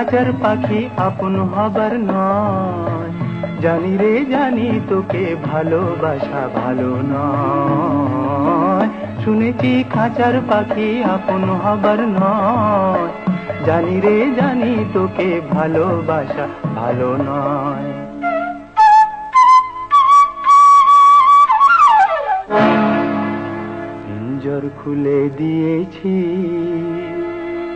খাঁচার পাখি আপন হবার নয়। জানি রে, জানি তোকে ভালোবাসা ভালো নয়। শুনেছি খাঁচার পাখি আপন হবার নয়। জানি রে, জানি তোকে ভালোবাসা ভালো নয়। খুলে দিয়েছি।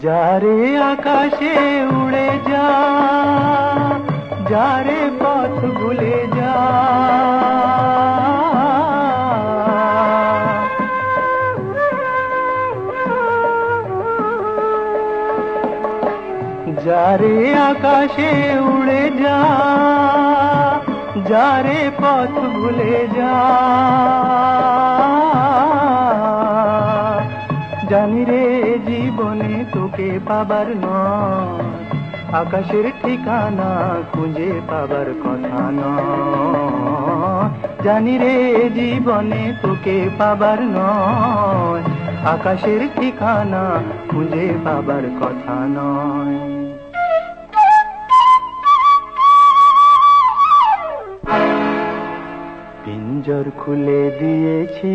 যারে আকাশে উড়ে যা যারে পথ ভুলে যা যারে আকাশে উড়ে যা যারে পথ ভুলে যা জানি পাবার নয় আকাশের ঠিকানা খুঁজে পাবার কথা নয়। জানি রে জীবনে তোকে পাবার নয়। আকাশের ঠিকানা খুঁজে পাবার কথা নয়। পিঞ্জর খুলে দিয়েছি।